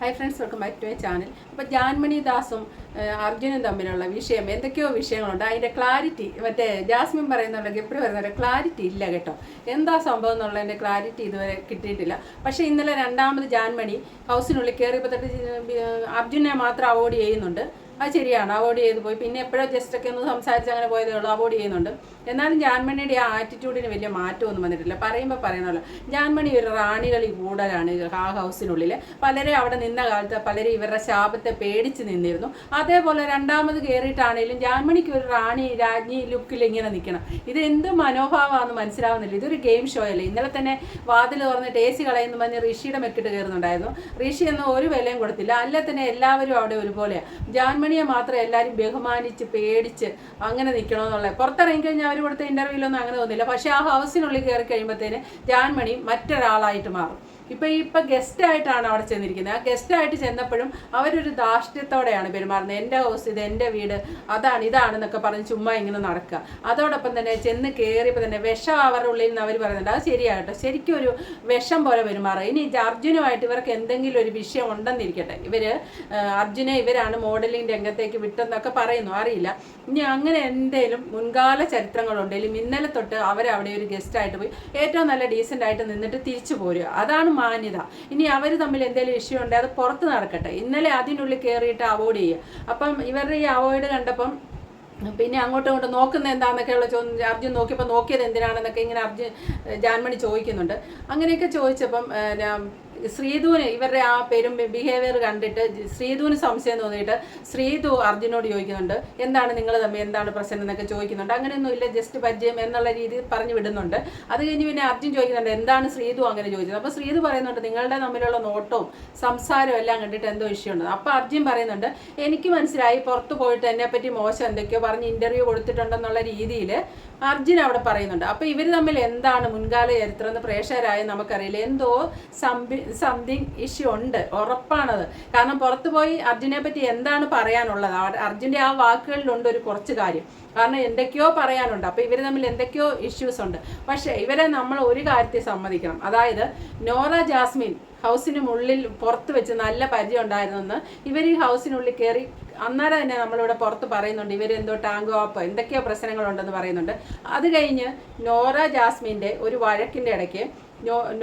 Hi friends welcome back to my channel അപ്പോൾ ജാൻമണി ദാസും അർജുനും തമ്മിലുള്ള വിഷയം എന്തൊക്കെയോ വിഷയങ്ങളുണ്ട്. അതിന്റെ ക്ലാരിറ്റി മറ്റേ ജാസ്മിൻ പറയുന്നുള്ള ഗപ്രി പറയുന്നവരെ ക്ലാരിറ്റി ഇല്ല കേട്ടോ. എന്താ സംഭവം എന്നുള്ളതിന്റെ ക്ലാരിറ്റി ഇതുവരെ കിട്ടിയിട്ടില്ല. പക്ഷേ ഇന്നലെ രണ്ടാമത് ജാൻമണി ഹൗസിനുള്ളിൽ കയറിയപ്പോൾ തൊട്ട് അർജുനെ മാത്രം അവോയ്ഡ് ചെയ്യുന്നുണ്ട്. അത് ശരിയാണ്. അവോയ്ഡ് ചെയ്ത് പോയി. പിന്നെ എപ്പോഴോ ജസ്റ്റ് ഒക്കെ ഒന്ന് സംസാരിച്ച് അങ്ങനെ പോയതേ ഉള്ളൂ. അവോയ്ഡ് ചെയ്യുന്നുണ്ട്. എന്നാലും ജാൻമണിയുടെ ആ ആറ്റിറ്റ്യൂഡിന് വലിയ മാറ്റമൊന്നും വന്നിട്ടില്ല. പറയുമ്പോൾ പറയണമല്ലോ ജാൻമണി ഒരു റാണികളി കൂടലാണ് ആ ഹൗസിനുള്ളിൽ പലരും അവിടെ നിന്ന കാലത്ത് പലരും ഇവരുടെ ശാപത്തെ പേടിച്ച് നിന്നിരുന്നു. അതേപോലെ രണ്ടാമത് കയറിയിട്ടാണെങ്കിലും ജാൻമണിക്ക് ഒരു റാണി രാജ്ഞി ലുക്കിൽ ഇങ്ങനെ നിൽക്കണം ഇത് എന്ത് മനോഭാവമാണെന്ന് മനസ്സിലാവുന്നില്ല. ഇതൊരു ഗെയിം ഷോ അല്ലേ? ഇന്നലെ തന്നെ വാതിൽ തുറന്നിട്ട് എ സി കളയുന്നു പറഞ്ഞ് ഋഷിയുടെ മെക്കിട്ട് കയറുന്നുണ്ടായിരുന്നു ഋഷി എന്ന ഒരു വിലയും കൊടുത്തില്ല. അല്ല തന്നെ എല്ലാവരും അവിടെ ഒരുപോലെയാണ് ജാൻമണിയെ മാത്രം എല്ലാവരും ബഹുമാനിച്ച് പേടിച്ച് അങ്ങനെ നിൽക്കണമെന്നുള്ളത് പുറത്തിറങ്ങി കഴിഞ്ഞാൽ അവർ കൊടുത്ത ഇന്റർവ്യൂലൊന്നും അങ്ങനെ തോന്നില്ല. പക്ഷേ ആ ഹൗസിനുള്ളിൽ കയറി കഴിയുമ്പോഴത്തേന് ജാൻമണി മറ്റൊരാളായിട്ട് മാറും. ഇപ്പൊ ഇപ്പൊ ഗസ്റ്റ് ആയിട്ടാണ് അവിടെ ചെന്നിരിക്കുന്നത്. ആ ഗസ്റ്റായിട്ട് ചെന്നപ്പോഴും അവരൊരു ധാർഷ്ട്യത്തോടെയാണ് പെരുമാറുന്നത്. എന്റെ ഹൗസ് ഇത് എന്റെ വീട്. അതാണ് ഇതാണെന്നൊക്കെ പറഞ്ഞ് ചുമ്മാ ഇങ്ങനെ നടക്കുക. അതോടൊപ്പം തന്നെ ചെന്ന് കയറിയപ്പോൾ തന്നെ വിഷം അവരുടെ ഉള്ളിൽ നിന്ന് അവർ പറയുന്നുണ്ട്. അത് ശരിയാകട്ടെ. ശരിക്കും ഒരു വിഷം പോലെ പെരുമാറുക. ഇനി അർജുനുമായിട്ട് ഇവർക്ക് എന്തെങ്കിലും ഒരു വിഷയം ഉണ്ടെന്നിരിക്കട്ടെ. ഇവർ അർജുനെ ഇവരാണ് മോഡലിംഗ് രംഗത്തേക്ക് വിട്ടെന്നൊക്കെ പറയുന്നു. അറിയില്ല. ഇനി അങ്ങനെ എന്തേലും മുൻകാല ചരിത്രങ്ങളുണ്ടെങ്കിലും ഇന്നലെ തൊട്ട് അവരവിടെ ഒരു ഗസ്റ്റായിട്ട് പോയി ഏറ്റവും നല്ല ഡീസന്റ് ആയിട്ട് നിന്നിട്ട് തിരിച്ചു പോരുക. അതാണ് മാന്യത. ഇനി അവർ തമ്മിൽ എന്തെങ്കിലും ഇഷ്യൂ ഉണ്ടെങ്കിൽ അത് പുറത്ത് നടക്കട്ടെ. ഇന്നലെ അതിനുള്ളിൽ കയറിയിട്ട് അവോയ്ഡ് ചെയ്യുക. അപ്പം ഇവരുടെ ഈ അവോയ്ഡ് കണ്ടപ്പം പിന്നെ അങ്ങോട്ടും ഇങ്ങോട്ടും നോക്കുന്ന എന്താണെന്നൊക്കെയുള്ള ചോദ്യം അർജുൻ നോക്കിയപ്പോൾ നോക്കിയത് എന്തിനാണെന്നൊക്കെ ഇങ്ങനെ അർജുൻ ജാൻമണി ചോദിക്കുന്നുണ്ട്. അങ്ങനെയൊക്കെ ചോദിച്ചപ്പം ശ്രീധുവിന് ഇവരുടെ ആ പേരും ബിഹേവിയർ കണ്ടിട്ട് ശ്രീധുവിന് സംശയം തോന്നിയിട്ട് ശ്രീധു അർജുനോട് ചോദിക്കുന്നുണ്ട് എന്താണ് നിങ്ങൾ തമ്മിൽ എന്താണ് പ്രശ്നം? എന്നൊക്കെ ചോദിക്കുന്നുണ്ട്. അങ്ങനെയൊന്നും ഇല്ല ജസ്റ്റ് പരിചയം എന്നുള്ള രീതിയിൽ പറഞ്ഞു വിടുന്നുണ്ട്. അത് കഴിഞ്ഞ് പിന്നെ അർജുൻ ചോദിക്കുന്നുണ്ട് എന്താണ് ശ്രീധു അങ്ങനെ ചോദിച്ചത്? അപ്പോൾ ശ്രീധു പറയുന്നുണ്ട് നിങ്ങളുടെ തമ്മിലുള്ള നോട്ടവും സംസാരവും എല്ലാം കണ്ടിട്ട് എന്തോ ഇഷ്യൂ ഉണ്ട് അപ്പോൾ അർജുൻ പറയുന്നുണ്ട് എനിക്ക് മനസ്സിലായി പുറത്ത് പോയിട്ട് എന്നെപ്പറ്റി മോശം എന്തൊക്കെയോ പറഞ്ഞ് ഇന്റർവ്യൂ കൊടുത്തിട്ടുണ്ടെന്നുള്ള രീതിയിൽ അർജുൻ അവിടെ പറയുന്നുണ്ട്. അപ്പോൾ ഇവർ തമ്മിൽ എന്താണ് മുൻകാല ചരിത്രം എന്ന് പ്രേക്ഷകരായ നമുക്കറിയില്ല. എന്തോ സംബി സംതിങ് ഇഷ്യൂ ഉണ്ട്. ഉറപ്പാണത്. കാരണം പുറത്തു പോയി അർജുനെ പറ്റി എന്താണ് പറയാനുള്ളത്? അർജുന്റെ ആ വാക്കുകളിലുണ്ട് ഒരു കുറച്ച് കാര്യം. കാരണം എന്തൊക്കെയോ പറയാനുണ്ട്. അപ്പോൾ ഇവർ തമ്മിൽ എന്തൊക്കെയോ ഇഷ്യൂസ് ഉണ്ട്. പക്ഷേ ഇവരെ നമ്മൾ ഒരു കാര്യത്തിൽ സമ്മതിക്കണം. അതായത് നോറ ജാസ്മിൻ ഹൗസിന് ഉള്ളിൽ പുറത്ത് വെച്ച് നല്ല പരിചയം ഉണ്ടായിരുന്നെന്ന് ഇവർ ഈ ഹൗസിനുള്ളിൽ കയറി അന്നേരം തന്നെ നമ്മളിവിടെ പുറത്ത് പറയുന്നുണ്ട്. ഇവരെന്തോ ടാങ്കോ ആപ്പ് എന്തൊക്കെയോ പ്രശ്നങ്ങളുണ്ടെന്ന് പറയുന്നുണ്ട്. അത് കഴിഞ്ഞ് നോറ ജാസ്മിന്റെ ഒരു വഴക്കിന്റെ ഇടയ്ക്ക്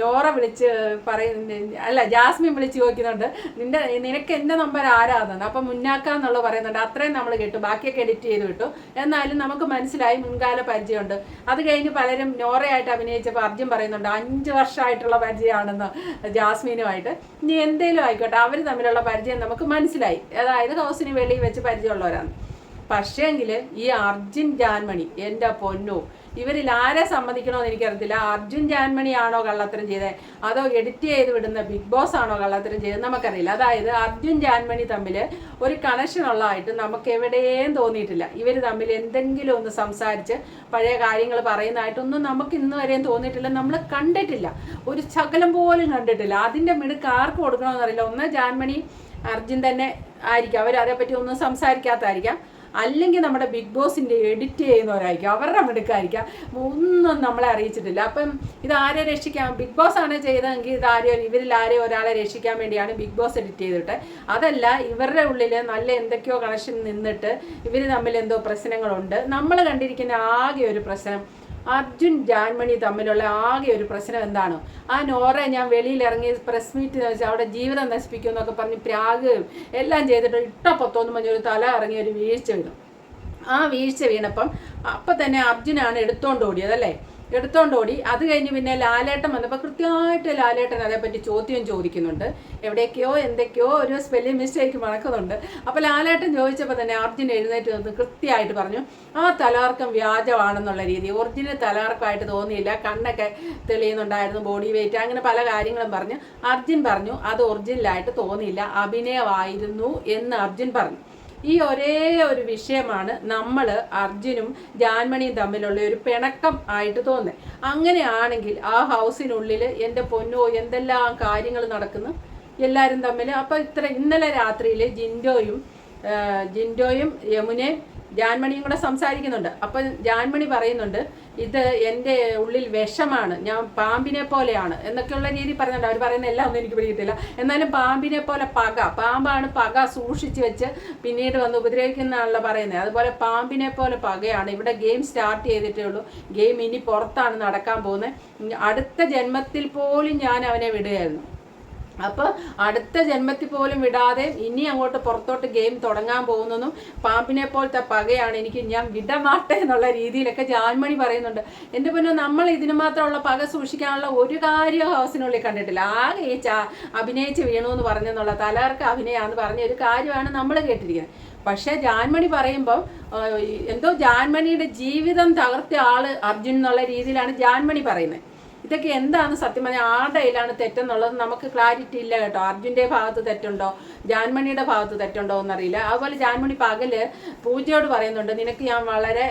നോറ വിളിച്ച് പറയുന്ന അല്ല ജാസ്മിൻ വിളിച്ച് ചോദിക്കുന്നുണ്ട്. നിന്റെ നിനക്ക് എന്റെ നമ്പർ ആരാതെന്ന് അപ്പം മുന്നാക്കാന്നുള്ളത് പറയുന്നുണ്ട്. അത്രയും നമ്മൾ കേട്ടു. ബാക്കിയൊക്കെ എഡിറ്റ് ചെയ്ത് കിട്ടും എന്നാലും നമുക്ക് മനസ്സിലായി മുൻകാല പരിചയമുണ്ട്. അത് കഴിഞ്ഞ് പലരും നോറയായിട്ട് അഭിനയിച്ചപ്പോൾ അർജുൻ പറയുന്നുണ്ട് അഞ്ച് വർഷമായിട്ടുള്ള പരിചയമാണെന്ന് ജാസ്മിനുമായിട്ട്. ഇനി എന്തേലും ആയിക്കോട്ടെ. അവർ തമ്മിലുള്ള പരിചയം നമുക്ക് മനസ്സിലായി. അതായത് ഹൗസിന് വെളിയിൽ വെച്ച് പരിചയമുള്ളവരാണ്. പക്ഷേങ്കിൽ ഈ അർജുൻ ജാൻമണി എന്റെ പൊന്നു ഇവരിൽ ആരെ സമ്മതിക്കണമെന്ന് എനിക്കറിയത്തില്ല. അർജുൻ ജാൻമണി ആണോ കള്ളത്തരം ചെയ്തത്? അതോ എഡിറ്റ് ചെയ്ത് വിടുന്ന ബിഗ് ബോസ് ആണോ കള്ളത്തരം ചെയ്തത്? നമുക്കറിയില്ല. അതായത് അർജുൻ ജാൻമണി തമ്മിൽ ഒരു കണക്ഷൻ ഉള്ളതായിട്ട് നമുക്ക് എവിടെയും തോന്നിയിട്ടില്ല. ഇവർ തമ്മിൽ എന്തെങ്കിലും ഒന്ന് സംസാരിച്ച് പഴയ കാര്യങ്ങൾ പറയുന്നതായിട്ടൊന്നും നമുക്ക് ഇന്ന് വരെയും തോന്നിയിട്ടില്ല. നമ്മൾ കണ്ടിട്ടില്ല. ഒരു ശകലം പോലും കണ്ടിട്ടില്ല. അതിന്റെ മിടുക്ക് ആർക്ക് കൊടുക്കണമെന്നറിയില്ല. ഒന്ന് ജാൻമണി അർജുൻ തന്നെ ആയിരിക്കും. അവർ അതേപ്പറ്റി ഒന്നും സംസാരിക്കാത്തതായിരിക്കാം. അല്ലെങ്കിൽ നമ്മുടെ ബിഗ് ബോസിന്റെ എഡിറ്റ് ചെയ്യുന്നവരായിരിക്കും. അവരുടെ മിടുക്കായിരിക്കാം. ഒന്നും നമ്മളെ അറിയിച്ചിട്ടില്ല. അപ്പം ഇത് ആരെ രക്ഷിക്കാം? ബിഗ് ബോസ് ആണ് ചെയ്തതെങ്കിൽ ഇത് ആരെയോ ഇവരിൽ ആരെയോ ഒരാളെ രക്ഷിക്കാൻ വേണ്ടിയാണ് ബിഗ് ബോസ് എഡിറ്റ് ചെയ്തിട്ട്. അതല്ല ഇവരുടെ ഉള്ളിൽ നല്ല എന്തൊക്കെയോ കണക്ഷൻ നിന്നിട്ട് ഇവർ തമ്മിൽ എന്തോ പ്രശ്നങ്ങളുണ്ട്. നമ്മൾ കണ്ടിരിക്കുന്ന ആകെ ഒരു പ്രശ്നം അർജുൻ ജാൻമണി തമ്മിലുള്ള ആകെ ഒരു പ്രശ്നം എന്താണ്? ആ നോറെ ഞാൻ വെളിയിൽ ഇറങ്ങി പ്രസ് മീറ്റ് വെച്ചാൽ അവിടെ ജീവിതം നശിപ്പിക്കും എന്നൊക്കെ പറഞ്ഞ് പ്രാഗുകയും എല്ലാം ചെയ്തിട്ട് ഇട്ടപ്പൊത്തോന്നും പറഞ്ഞ ഒരു തല ഇറങ്ങി ഒരു വീഴ്ച വീണു. ആ വീഴ്ച വീണപ്പം അപ്പം തന്നെ അർജുനാണ് എടുത്തോണ്ട് ഓടിയത് അല്ലേ? എടുത്തോണ്ട് ഓടി. അത് കഴിഞ്ഞ് പിന്നെ ലാലേട്ടൻ വന്നപ്പോൾ കൃത്യമായിട്ട് ലാലേട്ടൻ അതേപ്പറ്റി ചോദ്യം ചോദിക്കുന്നുണ്ട്. എവിടേക്കോ എന്തൊക്കെയോ ഒരു സ്പെല്ലിംഗ് മിസ്റ്റേക്ക് മണക്കുന്നുണ്ട് അപ്പോൾ ലാലേട്ടൻ ചോദിച്ചപ്പോൾ തന്നെ അർജുൻ എഴുന്നേറ്റ് നിന്ന് കൃത്യമായിട്ട് പറഞ്ഞു ആ തലാർക്കം വ്യാജമാണെന്നുള്ള രീതി. ഒറിജിനൽ തലാർക്കമായിട്ട് തോന്നിയില്ല. കണ്ണൊക്കെ തെളിയുന്നുണ്ടായിരുന്നു ബോഡി വെയിറ്റ് അങ്ങനെ പല കാര്യങ്ങളും പറഞ്ഞു. അർജുൻ പറഞ്ഞു അത് ഒറിജിനലായിട്ട് തോന്നിയില്ല. അഭിനയമായിരുന്നു എന്ന് അർജുൻ പറഞ്ഞു. ഈ ഒരേ ഒരു വിഷയമാണ് നമ്മൾ അർജുനും ജാൻമണിയും തമ്മിലുള്ള ഒരു പിണക്കം ആയിട്ട് തോന്നുന്നത് അങ്ങനെയാണെങ്കിൽ ആ ഹൗസിനുള്ളിൽ എന്റെ പൊന്നോ എന്തെല്ലാം കാര്യങ്ങൾ നടക്കുന്നു? എല്ലാവരും തമ്മിൽ അപ്പോൾ ഇത്ര ഇന്നലെ രാത്രിയിൽ ജിൻഡോയും ജിൻഡോയും യമുനയും ജാൻമണിയും കൂടെ സംസാരിക്കുന്നുണ്ട്. അപ്പം ജാൻമണി പറയുന്നുണ്ട് ഇത് എന്റെ ഉള്ളിൽ വിഷമാണ്. ഞാൻ പാമ്പിനെ പോലെയാണ്. എന്നൊക്കെയുള്ള രീതി പറയുന്നുണ്ട്. അവർ പറയുന്ന എല്ലാം ഒന്നും എനിക്ക് പിടിക്കത്തില്ല. എന്നാലും പാമ്പിനെ പോലെ പക പാമ്പാണ് പക സൂക്ഷിച്ച് വെച്ച് പിന്നീട് വന്ന് ഉപദ്രവിക്കുന്നതാണല്ലോ പറയുന്നത്. അതുപോലെ പാമ്പിനെ പോലെ പകയാണ്. ഇവിടെ ഗെയിം സ്റ്റാർട്ട് ചെയ്തിട്ടേ ഉള്ളൂ. ഗെയിം ഇനി പുറത്താണ് നടക്കാൻ പോകുന്നത്. അടുത്ത ജന്മത്തിൽ പോലും ഞാൻ അവനെ വിടുകയായിരുന്നു. അപ്പോൾ അടുത്ത ജന്മത്തിൽ പോലും വിടാതെ ഇനി അങ്ങോട്ട് പുറത്തോട്ട് ഗെയിം തുടങ്ങാൻ പോകുന്നതും പാമ്പിനെ പോലത്തെ പകയാണ് എനിക്ക് ഞാൻ വിടമാട്ടെ എന്നുള്ള രീതിയിലൊക്കെ ജാൻമണി പറയുന്നുണ്ട്. എന്റെ പിന്നെ നമ്മൾ ഇതിന് മാത്രമുള്ള പക സൂക്ഷിക്കാനുള്ള ഒരു കാര്യം ഹൗസിനുള്ളിൽ കണ്ടിട്ടില്ല. ആകെ ഈ ചാ അഭിനയിച്ച് വീണു എന്ന് പറഞ്ഞെന്നുള്ള തലകർക്ക് അഭിനയാന്ന് പറഞ്ഞ ഒരു കാര്യമാണ് നമ്മൾ കേട്ടിരിക്കുന്നത്. പക്ഷേ ജാൻമണി പറയുമ്പോൾ എന്തോ ജാൻമണിയുടെ ജീവിതം തകർത്ത ആൾ അർജുൻ എന്നുള്ള രീതിയിലാണ് ജാൻമണി പറയുന്നത്. ഇതൊക്കെ എന്താണ് സത്യം പറഞ്ഞാൽ ആരുടെ കയ്യിലാണ് തെറ്റെന്നുള്ളത് നമുക്ക് ക്ലാരിറ്റി ഇല്ല കേട്ടോ. അർജുന്റെ ഭാഗത്ത് തെറ്റുണ്ടോ? ജാൻമണിയുടെ ഭാഗത്ത് തെറ്റുണ്ടോ എന്നറിയില്ല. അതുപോലെ ജാൻമണി പകൽ പൂജയോട് പറയുന്നുണ്ട് നിനക്ക് ഞാൻ വളരെ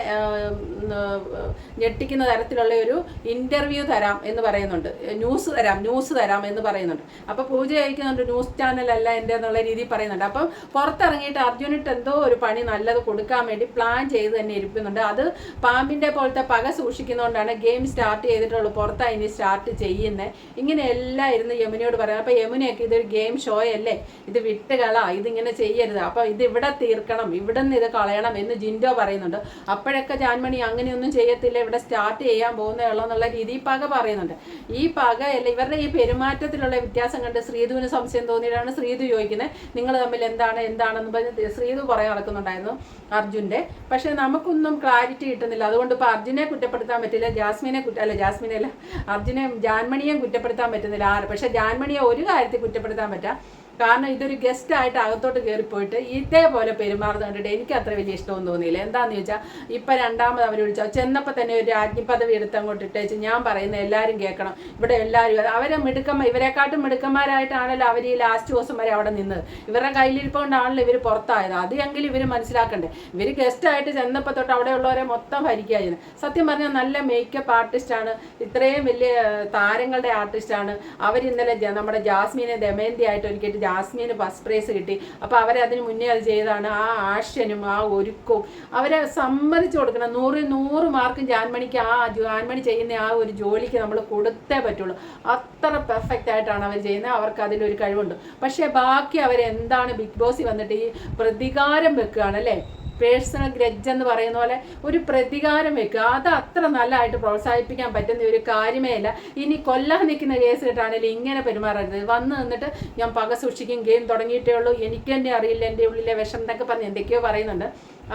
ഞെട്ടിക്കുന്ന തരത്തിലുള്ള ഒരു ഇന്റർവ്യൂ തരാം എന്ന് പറയുന്നുണ്ട്. ന്യൂസ് തരാം ന്യൂസ് തരാം എന്ന് പറയുന്നുണ്ട്. അപ്പോൾ പൂജ അയക്കുന്നുണ്ട് ന്യൂസ് ചാനലല്ല എന്റെ എന്നുള്ള രീതിയിൽ പറയുന്നുണ്ട്. അപ്പം പുറത്തിറങ്ങിയിട്ട് അർജുനിട്ട് എന്തോ ഒരു പണി നല്ലത് കൊടുക്കാൻ വേണ്ടി പ്ലാൻ ചെയ്ത് തന്നെ ഇരിക്കുന്നുണ്ട്. അത് പാമ്പിന്റെ പോലത്തെ പക സൂക്ഷിക്കുന്നതുകൊണ്ടാണ് ഗെയിം സ്റ്റാർട്ട് ചെയ്തിട്ടുള്ളൂ. പുറത്തായി സ്റ്റാർട്ട് ചെയ്യുന്നത് ഇങ്ങനെയെല്ലാം ഇരുന്ന് യമുനയോട് പറയാം അപ്പോൾ യമുനയൊക്കെ ഇതൊരു ഗെയിം ഷോ അല്ലേ? ഇത് വിട്ടുകള ഇതിങ്ങനെ ചെയ്യരുത്. അപ്പോൾ ഇത് ഇവിടെ തീർക്കണം. ഇവിടെ നിന്ന് ഇത് കളയണം എന്ന് ജിൻഡോ പറയുന്നുണ്ട്. അപ്പോഴൊക്കെ ജാൻമണി അങ്ങനെയൊന്നും ചെയ്യത്തില്ല. ഇവിടെ സ്റ്റാർട്ട് ചെയ്യാൻ പോകുന്നേ ഉള്ളൂ എന്നുള്ള രീതിയിൽ പക പറയുന്നുണ്ട്. ഈ പക അല്ല ഇവരുടെ ഈ പെരുമാറ്റത്തിലുള്ള വ്യത്യാസം കണ്ട് ശ്രീധുവിന് സംശയം തോന്നിയിട്ടാണ് ശ്രീധു ചോദിക്കുന്നത്. നിങ്ങൾ തമ്മിൽ എന്താണ്? എന്താണെന്ന് പറഞ്ഞ് ശ്രീധു പറയാൻ നടക്കുന്നുണ്ടായിരുന്നു അർജുന്റെ. പക്ഷേ നമുക്കൊന്നും ക്ലാരിറ്റി കിട്ടുന്നില്ല. അതുകൊണ്ട് ഇപ്പോൾ അർജുനെ കുറ്റപ്പെടുത്താൻ പറ്റില്ല. ജാസ്മിനെ കുറ്റ അല്ല ജാസ്മിനെ അല്ല അർജുനെ ജാൻമണിയെ കുറ്റപ്പെടുത്താൻ പറ്റുന്നില്ല. ആറ് പക്ഷെ ജാൻമണിയെ ഒരു കാര്യത്തിൽ കുറ്റപ്പെടുത്താൻ പറ്റാം. കാരണം ഇതൊരു ഗസ്റ്റ് ആയിട്ട് അകത്തോട്ട് കയറിപ്പോയിട്ട് ഇതേപോലെ പെരുമാറുന്നത് കണ്ടിട്ട് എനിക്ക് അത്ര വലിയ ഇഷ്ടമൊന്നും തോന്നിയില്ല. എന്താന്ന് ചോദിച്ചാൽ ഇപ്പം രണ്ടാമത് അവർ വിളിച്ചാൽ ചെന്നപ്പോൾ തന്നെ ഒരു രാജ്ഞി പദവി എടുത്ത് അങ്ങോട്ട് ഇട്ടേച്ച്. ഞാൻ പറയുന്ന എല്ലാവരും കേൾക്കണം. ഇവിടെ എല്ലാവരും അവരെ മിടുക്കന്മാർ ഇവരെക്കാട്ടും മിടുക്കന്മാരായിട്ടാണല്ലോ അവർ ഈ ലാസ്റ്റ് ദിവസം വരെ അവിടെ നിന്നത്. ഇവരുടെ കയ്യിലിരിപ്പുകൊണ്ടാണല്ലോ ഇവർ പുറത്തായത്. അത് എങ്കിലും ഇവർ മനസ്സിലാക്കണ്ടേ? ഇവർ ഗസ്റ്റായിട്ട് ചെന്നപ്പോൾ തൊട്ട് അവിടെയുള്ളവരെ മൊത്തം ഭരിക്കുകയായിരുന്നു സത്യം പറഞ്ഞാൽ നല്ല മേക്കപ്പ് ആർട്ടിസ്റ്റാണ് ഇത്രയും വലിയ താരങ്ങളുടെ ആർട്ടിസ്റ്റാണ് അവർ ഇന്നലെ നമ്മുടെ ജാസ്മീനെ ദമയന്തി ആയിട്ട് ഒരിക്കലും ജാസ്മിന് ബസ് പ്രൈസ് കിട്ടി. അപ്പോൾ അവരെ അതിന് മുന്നേ അത് ചെയ്താണ് ആ ആഷനും ആ ഒരുക്കവും അവരെ സമ്മതിച്ചു കൊടുക്കണം. നൂറ് നൂറ് മാർക്കും ജാൻമണിക്ക് ആ ജാൻമണി ചെയ്യുന്ന ആ ഒരു ജോലിക്ക് നമ്മൾ കൊടുത്തേ പറ്റുള്ളൂ. അത്ര പെർഫെക്റ്റ് ആയിട്ടാണ് അവർ ചെയ്യുന്നത്. അവർക്ക് അതിലൊരു കഴിവുണ്ട്. പക്ഷേ ബാക്കി അവരെന്താണ് ബിഗ് ബോസിൽ വന്നിട്ട് ഈ പ്രതികാരം വെക്കുകയാണ് അല്ലേ പേഴ്സണൽ ഗ്രഡ്ജ് എന്ന് പറയുന്ന പോലെ ഒരു പ്രതികാരം വെക്കുക. അത് അത്ര നല്ലതായിട്ട് പ്രോത്സാഹിപ്പിക്കാൻ പറ്റുന്ന ഒരു കാര്യമേ അല്ല. ഇനി കൊല്ലാൻ നിൽക്കുന്ന കേസ് കേട്ടാണെങ്കിലും ഇങ്ങനെ പെരുമാറരുത്. വന്ന് നിന്നിട്ട് ഞാൻ പക സൂക്ഷിക്കും ഗെയിം തുടങ്ങിയിട്ടേ ഉള്ളൂ. എനിക്ക് തന്നെ അറിയില്ല എന്റെ ഉള്ളിലെ വിഷം എന്നൊക്കെ പറഞ്ഞ് എന്തൊക്കെയോ പറയുന്നുണ്ട്.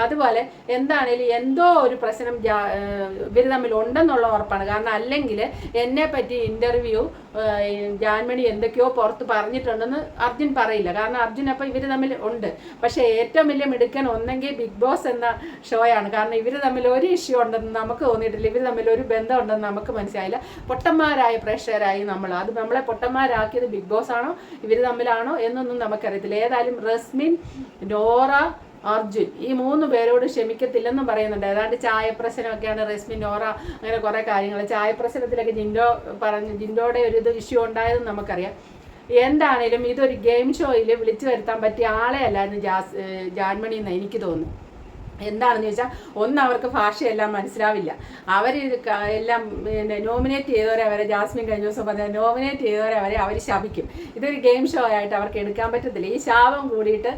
അതുപോലെ എന്താണേലും എന്തോ ഒരു പ്രശ്നം ഇവർ തമ്മിൽ ഉണ്ടെന്നുള്ള ഉറപ്പാണ്. കാരണം അല്ലെങ്കിൽ എന്നെ പറ്റി ഇന്റർവ്യൂ ജാൻമണി എന്തൊക്കെയോ പുറത്ത് പറഞ്ഞിട്ടുണ്ടെന്ന് അർജുൻ പറയില്ല. കാരണം അർജുൻ അപ്പോൾ ഇവർ തമ്മിൽ ഉണ്ട്. പക്ഷേ ഏറ്റവും വലിയ മിടുക്കൻ ഒന്നെങ്കിൽ ബിഗ് ബോസ് എന്ന ഷോയാണ്. കാരണം ഇവർ തമ്മിൽ ഒരു ഇഷ്യൂ ഉണ്ടെന്ന് നമുക്ക് തോന്നിയിട്ടില്ല. ഇവർ തമ്മിൽ ഒരു ബന്ധം ഉണ്ടെന്ന് നമുക്ക് മനസ്സിലായില്ല. പൊട്ടന്മാരായ പ്രേക്ഷകരായി നമ്മൾ. അത് നമ്മളെ പൊട്ടന്മാരാക്കിയത് ബിഗ് ബോസ് ആണോ ഇവർ തമ്മിലാണോ എന്നൊന്നും നമുക്കറിയത്തില്ല. ഏതായാലും റസ്മിൻ നോറ അർജുൻ ഈ മൂന്ന് പേരോട് ക്ഷമിക്കത്തില്ലെന്നും പറയുന്നുണ്ട്. ഏതാണ്ട് ചായപ്രശ്നമൊക്കെയാണ് റെസ്മി നോറ അങ്ങനെ കുറേ കാര്യങ്ങൾ. ചായപ്രശ്നത്തിലൊക്കെ ജിൻഡോ പറഞ്ഞു ജിൻഡോയുടെ ഒരു ഇത് ഇഷ്യൂ ഉണ്ടായതെന്ന് നമുക്കറിയാം. എന്താണേലും ഇതൊരു ഗെയിം ഷോയിൽ വിളിച്ചു വരുത്താൻ പറ്റിയ ആളെ അല്ലായിരുന്നു ജാസ് ജാൻമണി എന്ന് എനിക്ക് തോന്നുന്നു. എന്താണെന്ന് ചോദിച്ചാൽ ഒന്ന് അവർക്ക് ഭാഷയെല്ലാം മനസ്സിലാവില്ല. അവർ എല്ലാം പിന്നെ നോമിനേറ്റ് ചെയ്തവരെ അവരെ ജാസ്മിൻ കഴിഞ്ഞ ദിവസം പറഞ്ഞ നോമിനേറ്റ് ചെയ്തവരെ അവരെ അവർ ശപിക്കും. ഇതൊരു ഗെയിം ഷോ ആയിട്ട് അവർക്ക് എടുക്കാൻ പറ്റത്തില്ല. ഈ ശാപം കൂടിയിട്ട്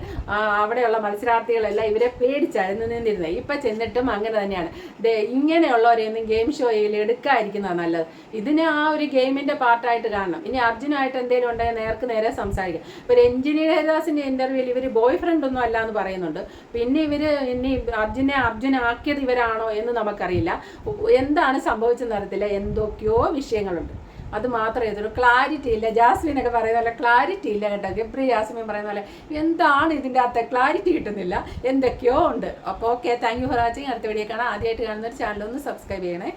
അവിടെയുള്ള മത്സരാർത്ഥികളെല്ലാം ഇവരെ പേടിച്ചായിരുന്നു നിന്നിരുന്നത്. ഇപ്പം ചെന്നിട്ടും അങ്ങനെ തന്നെയാണ്. ഇങ്ങനെയുള്ളവരെയൊന്നും ഗെയിം ഷോയിൽ എടുക്കാതിരിക്കുന്നതാണ് നല്ലത്. ഇതിനെ ആ ഒരു ഗെയിമിന്റെ പാർട്ടായിട്ട് കാണണം. ഇനി അർജുനായിട്ട് എന്തെങ്കിലും ഉണ്ടെങ്കിൽ നേർക്ക് നേരെ സംസാരിക്കാം. ഇപ്പോൾ രഞ്ജിനി ഹരിദാസിന്റെ ഇന്റർവ്യൂവിൽ ഇവർ ബോയ് ഫ്രണ്ട് ഒന്നും അല്ല എന്ന് പറയുന്നുണ്ട്. പിന്നെ ഇവർ ഇനി അർജുനെ അർജുനാക്കിയത് ഇവരാണോ എന്ന് നമുക്കറിയില്ല. എന്താണ് സംഭവിച്ചെന്ന് അറിയത്തില്ല. എന്തൊക്കെയോ വിഷയങ്ങളുണ്ട്. അത് മാത്രമേ ഇതൊരു ക്ലാരിറ്റി ഇല്ല. ജാസ്മിനൊക്കെ പറയുന്ന പോലെ ക്ലാരിറ്റി ഇല്ല കേട്ടോ. ഗബ്രി ജാസ്മിൻ പറയുന്ന പോലെ എന്താണ് ഇതിന്റെ അകത്തെ ക്ലാരിറ്റി കിട്ടുന്നില്ല. എന്തൊക്കെയോ ഉണ്ട്. അപ്പോൾ okay thank you for watching അടുത്ത വീഡിയോ കാണാം. ആദ്യമായിട്ട് കാണുന്ന ഒരു ചാനൽ ഒന്ന് സബ്സ്ക്രൈബ് ചെയ്യണേ.